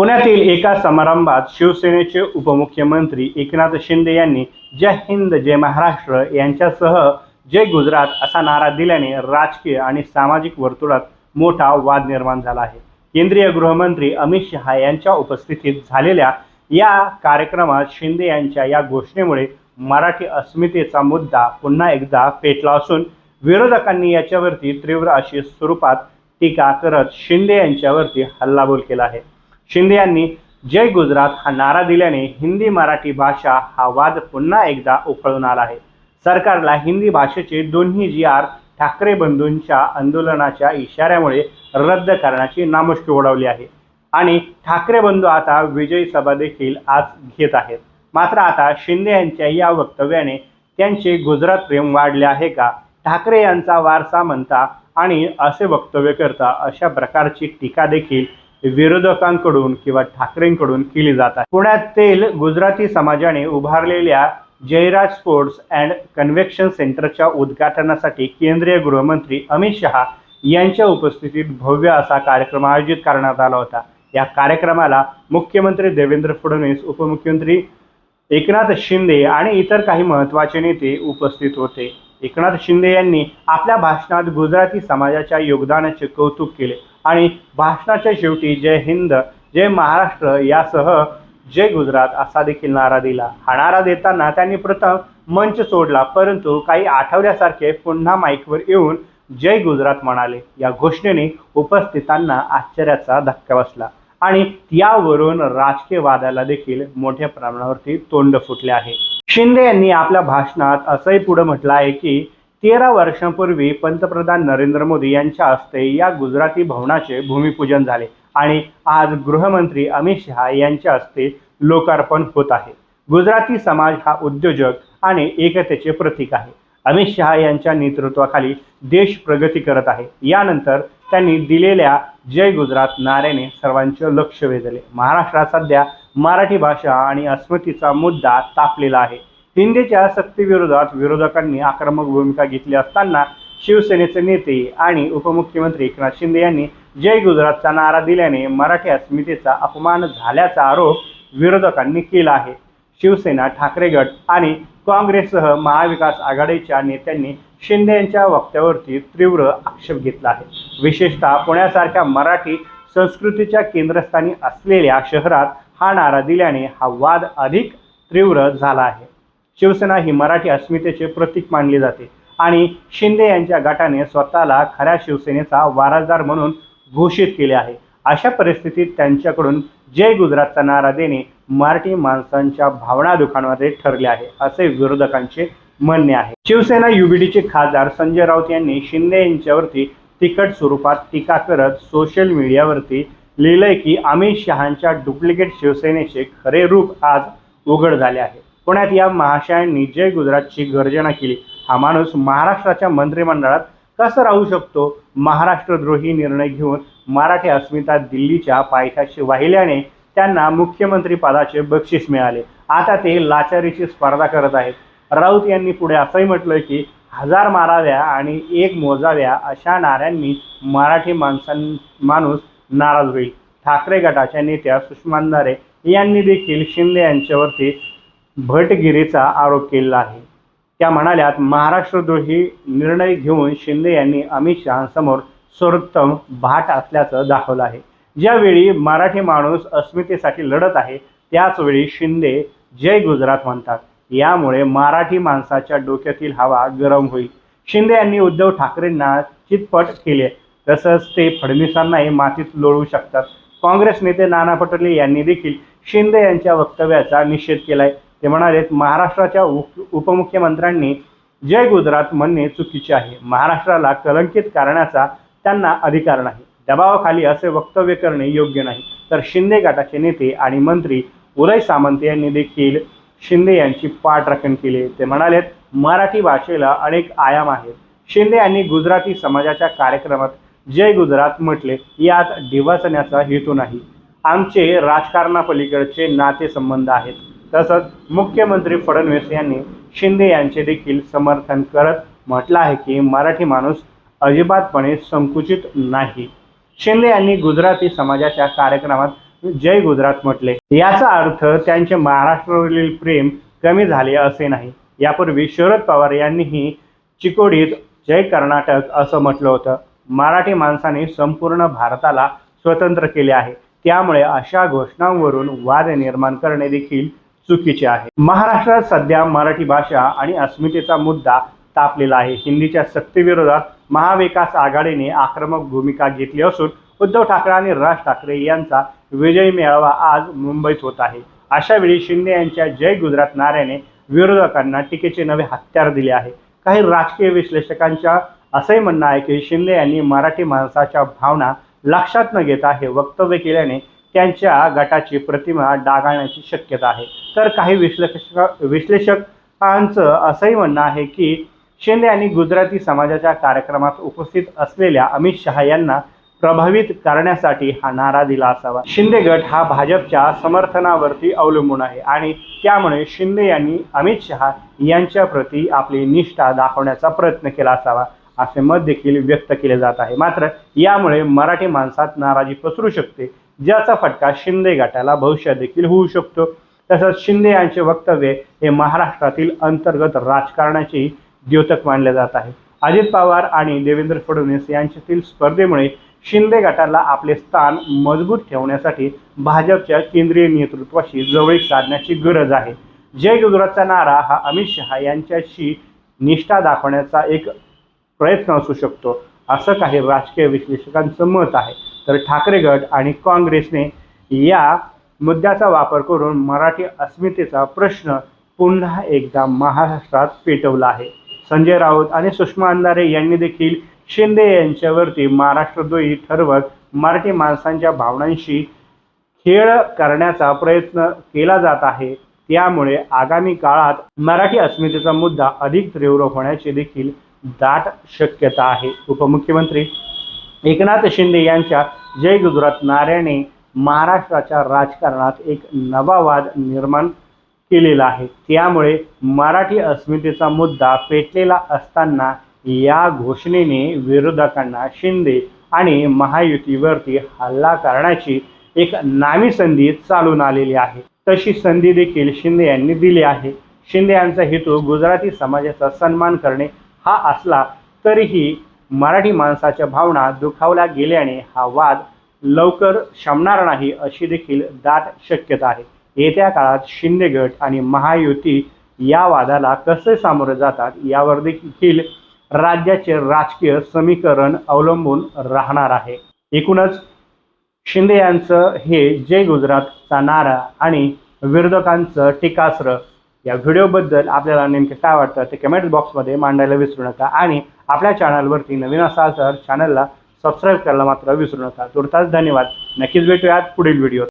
पुण्यातील एका समारंभात शिवसेनेचे उपमुख्यमंत्री एकनाथ शिंदे यांनी जय हिंद जय महाराष्ट्र यांच्यासह जय गुजरात असा नारा दिल्याने राजकीय आणि सामाजिक वर्तुळात मोठा वाद निर्माण झाला आहे. केंद्रीय गृहमंत्री अमित शहा यांच्या उपस्थितीत झालेल्या या कार्यक्रमात शिंदे यांच्या या घोषणेमुळे मराठी अस्मितेचा मुद्दा पुन्हा एकदा पेटला असून विरोधकांनी याच्यावरती तीव्र अशी स्वरूपात टीका करत शिंदे यांच्यावरती हल्लाबोल केला आहे. शिंदे यांनी जय गुजरात हा नारा दिल्याने हिंदी मराठी भाषा हा वाद पुन्हा एकदा उकळून आला आहे. सरकारला हिंदी भाषेचे दोन्ही जी आर ठाकरे बंधूंच्या आंदोलनाच्या इशाऱ्यामुळे रद्द करण्याची नामुष्की ओढवली आहे. आणि ठाकरे बंधू आता विजयी सभा देखील आज घेत आहेत. मात्र आता शिंदे यांच्या या वक्तव्याने त्यांचे गुजरात प्रेम वाढले आहे का? ठाकरे यांचा वारसा म्हणता आणि असे वक्तव्य करता अशा प्रकारची टीका देखील विरोधकांकडून किंवा ठाकरेंकडून केली जात आहे. पुण्यातील गुजराती समाजाने उभारलेल्या जयराज स्पोर्ट्स अँड कन्व्हेक्शन सेंटरच्या उद्घाटनासाठी केंद्रीय गृहमंत्री अमित शहा यांच्या उपस्थितीत भव्य असा कार्यक्रम आयोजित करण्यात आला होता. या कार्यक्रमाला मुख्यमंत्री देवेंद्र फडणवीस उपमुख्यमंत्री एकनाथ शिंदे आणि इतर काही महत्त्वाचे नेते उपस्थित होते. एकनाथ शिंदे यांनी आपल्या भाषणात गुजराती समाजाच्या योगदानाचे कौतुक केले. आणि भाषणाच्या शेवटी जय हिंद जय महाराष्ट्र यासह जय गुजरात असा देखील नारा दिला. हा नारा देताना त्यांनी प्रथम मंच सोडला परंतु काही आठवड्यासारखे पुन्हा माईकवर येऊन जय गुजरात म्हणाले. या घोषणेने उपस्थितांना आश्चर्याचा धक्का बसला आणि यावरून राजकीय वादाला देखील मोठ्या प्रमाणावरती तोंड फुटले आहे. शिंदे यांनी आपल्या भाषणात असंही पुढे म्हटलं आहे की तेरा वर्षांपूर्वी पंतप्रधान नरेंद्र मोदी यांच्या हस्ते या गुजराती भवनाचे भूमिपूजन झाले आणि आज गृहमंत्री अमित शहा यांच्या हस्ते लोकार्पण होत आहे. गुजराती समाज हा उद्योजक आणि एकतेचे प्रतीक आहे. अमित शहा यांच्या नेतृत्वाखाली देश प्रगती करत आहे. यानंतर त्यांनी दिलेल्या जय गुजरात नाऱ्याने सर्वांचे लक्ष वेधले. महाराष्ट्रात सध्या मराठी भाषा आणि अस्मृतीचा मुद्दा तापलेला आहे. शिंदेच्या सक्तीविरोधात विरोधकांनी आक्रमक भूमिका घेतली असताना शिवसेनेचे नेते आणि उपमुख्यमंत्री एकनाथ शिंदे यांनी जय गुजरातचा नारा दिल्याने मराठी अस्मितेचा अपमान झाल्याचा आरोप विरोधकांनी केला आहे. शिवसेना ठाकरे गट आणि काँग्रेससह महाविकास आघाडीच्या नेत्यांनी शिंदे यांच्या वक्त्यावरती तीव्र आक्षेप घेतला आहे. विशेषतः पुण्यासारख्या मराठी संस्कृतीच्या केंद्रस्थानी असलेल्या शहरात हा नारा दिल्याने हा वाद अधिक तीव्र झाला आहे. शिवसेना ही मराठी अस्मितेचे प्रतीक मानली जाते. आणि शिंदे यांच्या गटाने स्वतःला खऱ्या शिवसेनेचा वारसदार म्हणून घोषित केले आहे. अशा परिस्थितीत त्यांच्याकडून जय गुजरातचा नारा देणे मराठी माणसांच्या भावना दुखांमध्ये ठरले आहे असे विरोधकांचे म्हणणे आहे. शिवसेना युबीडीचे खासदार संजय राऊत यांनी शिंदे यांच्यावरती तिखट स्वरूपात टीका करत सोशल मीडियावरती लिहिलंय की अमित शहांच्या डुप्लिकेट शिवसेनेचे खरे रूप आज उघड झाले आहे पुण्यात या महाशयांनी जय गुजरातची गर्जना केली हा माणूस महाराष्ट्राच्या मंत्रिमंडळात कसं राहू शकतो? महाराष्ट्रद्रोही निर्णय घेऊन मराठी अस्मिता दिल्लीच्या पायथ्याशी वाहिल्याने त्यांना मुख्यमंत्री पदाचे बक्षीस मिळाले. आता ते लाचारीची स्पर्धा करत आहेत. राऊत यांनी पुढे असंही म्हटलं की हजार माराव्या आणि एक मोजाव्या अशा नाऱ्यांनी मराठी माणसां माणूस नाराज होईल. ठाकरे गटाच्या नेत्या सुषमा यांनी देखील शिंदे यांच्यावरती भटगिरीचा आरोप केलेला आहे. त्या म्हणाल्यात महाराष्ट्रद्रोही निर्णय घेऊन शिंदे यांनी अमित शहासमोर सर्वोत्तम भाट असल्याचं दाखवलं आहे. ज्यावेळी मराठी माणूस अस्मितेसाठी लढत आहे त्याचवेळी शिंदे जय गुजरात म्हणतात. यामुळे मराठी माणसाच्या डोक्यातील हवा गरम होईल. शिंदे यांनी उद्धव ठाकरेंना चितपट केले. तसंच ते फडणवीसांनाही मातीत लोळवू शकतात. काँग्रेस नेते नाना पटोले यांनी देखील शिंदे यांच्या वक्तव्याचा निषेध केलाय. ते म्हणालेत महाराष्ट्राच्या उप उपमुख्यमंत्र्यांनी जय गुजरात म्हणणे चुकीचे आहे. महाराष्ट्राला कलंकित करण्याचा त्यांना अधिकार नाही. दबावाखाली असे वक्तव्य करणे योग्य नाही. तर शिंदे गटाचे नेते आणि मंत्री उदय सामंत यांनी देखील शिंदे यांची पाठराखण केली. ते म्हणालेत मराठी भाषेला अनेक आयाम आहेत. शिंदे यांनी गुजराती समाजाच्या कार्यक्रमात जय गुजरात म्हटले यात डिवचण्याचा हेतू नाही. आमचे राजकारणापलीकडचे नातेसंबंध आहेत. तसंच मुख्यमंत्री फडणवीस यांनी शिंदे यांचे देखील समर्थन करत म्हटलं आहे की मराठी माणूस अजिबातपणे संकुचित नाही. शिंदे यांनी गुजराती समाजाच्या कार्यक्रमात जय गुजरात म्हटले. याचा अर्थ त्यांचे महाराष्ट्रावरील प्रेम कमी झाले असे नाही. यापूर्वी शरद पवार यांनीही चिकोडीत जय कर्नाटक असं म्हटलं होतं. मराठी माणसाने संपूर्ण भारताला स्वतंत्र केले आहे. त्यामुळे अशा घोषणांवरून वाद निर्माण करणे देखील चुकीचे आहे. महाराष्ट्रात सध्या मराठी भाषा आणि अस्मितेचा मुद्दा तापलेला आहे. हिंदीच्या सक्तीविरोधात महाविकास आघाडीने आक्रमक भूमिका घेतली असून उद्धव ठाकरे आणि राज ठाकरे यांचा विजयी मेळावा आज मुंबईत होत आहे. अशा वेळी शिंदे यांच्या जय गुजरात नाऱ्याने विरोधकांना टीकेचे नवे हत्यार दिले आहे. काही राजकीय विश्लेषकांच्या असंही म्हणणं आहे की शिंदे यांनी मराठी माणसाच्या भावना लक्षात न घेता हे वक्तव्य केल्याने त्यांच्या गटाची प्रतिमा डागाळण्याची शक्यता आहे. तर काही विश्लेषक विश्लेषकांचं असंही म्हणणं आहे की शिंदे यांनी गुजराती समाजाच्या कार्यक्रमात उपस्थित असलेल्या अमित शहा यांना प्रभावित करण्यासाठी हा नारा दिला असावा. शिंदे गट हा भाजपच्या समर्थनावरती अवलंबून आहे आणि त्यामुळे शिंदे यांनी अमित शहा यांच्याप्रती आपली निष्ठा दाखवण्याचा प्रयत्न केला असावा असे मत देखील व्यक्त केले जात आहे. मात्र यामुळे मराठी माणसात नाराजी पसरू शकते ज्याचा फटका शिंदे गटाला भविष्यात देखील होऊ शकतो. तसंच शिंदे यांचे वक्तव्य हे महाराष्ट्रातील अंतर्गत राजकारणाची द्योतक मानले जात आहे. अजित पवार आणि देवेंद्र फडणवीस यांच्यातील स्पर्धेमुळे शिंदे गटाला आपले स्थान मजबूत ठेवण्यासाठी भाजपच्या केंद्रीय नेतृत्वाशी जवळीक साधण्याची गरज आहे. जय गुजरातचा नारा हा अमित शहा यांच्याशी निष्ठा दाखवण्याचा एक प्रयत्न असू शकतो असं काही राजकीय विश्लेषकांचं मत आहे. तर ठाकरे गट आणि काँग्रेसने या मुद्द्याचा वापर करून मराठी अस्मितेचा प्रश्न पुन्हा एकदा महाराष्ट्रात पेटवला आहे. संजय राऊत आणि सुषमा अंधारे यांनी देखील शिंदे यांच्यावरती महाराष्ट्रद्रोही ठरवत मराठी माणसांच्या भावनांशी खेळ करण्याचा प्रयत्न केला जात आहे. त्यामुळे आगामी काळात मराठी अस्मितेचा मुद्दा अधिक तीव्र होण्याची देखील दाट शक्यता आहे. उपमुख्यमंत्री एकनाथ शिंदे यांच्या जय गुजरात नाऱ्याने महाराष्ट्राच्या राजकारणात एक नवा वाद निर्माण केलेला आहे. त्यामुळे मराठी अस्मितेचा मुद्दा पेटलेला असताना या घोषणेने विरोधकांना शिंदे आणि महायुतीवरती हल्ला करण्याची एक नामी संधी चालून आलेली आहे. तशी संधी देखील शिंदे यांनी दिली आहे. शिंदे यांचा हेतू गुजराती समाजाचा सन्मान करणे हा असला तरीही मराठी माणसाच्या भावना दुखावल्या गेल्याने हा वाद लवकर शमणार नाही अशी देखील दाट शक्यता आहे. येत्या काळात शिंदे गट आणि महायुती या वादाला कसे सामोरे जातात यावर देखील राज्याचे राजकीय समीकरण अवलंबून राहणार आहे. एकूणच शिंदे यांचं हे जय गुजरातचा नारा आणि विरोधकांचं टीकास्त्र या व्हिडिओबद्दल आपल्याला नेमके काय वाटतं ते कमेंट बॉक्समध्ये मांडायला विसरू नका. आणि आपल्या चॅनलवरती नवीन असाल तर चॅनलला सबस्क्राईब करायला मात्र विसरू नका. तुर्तास धन्यवाद. नक्कीच भेटूयात पुढील व्हिडिओ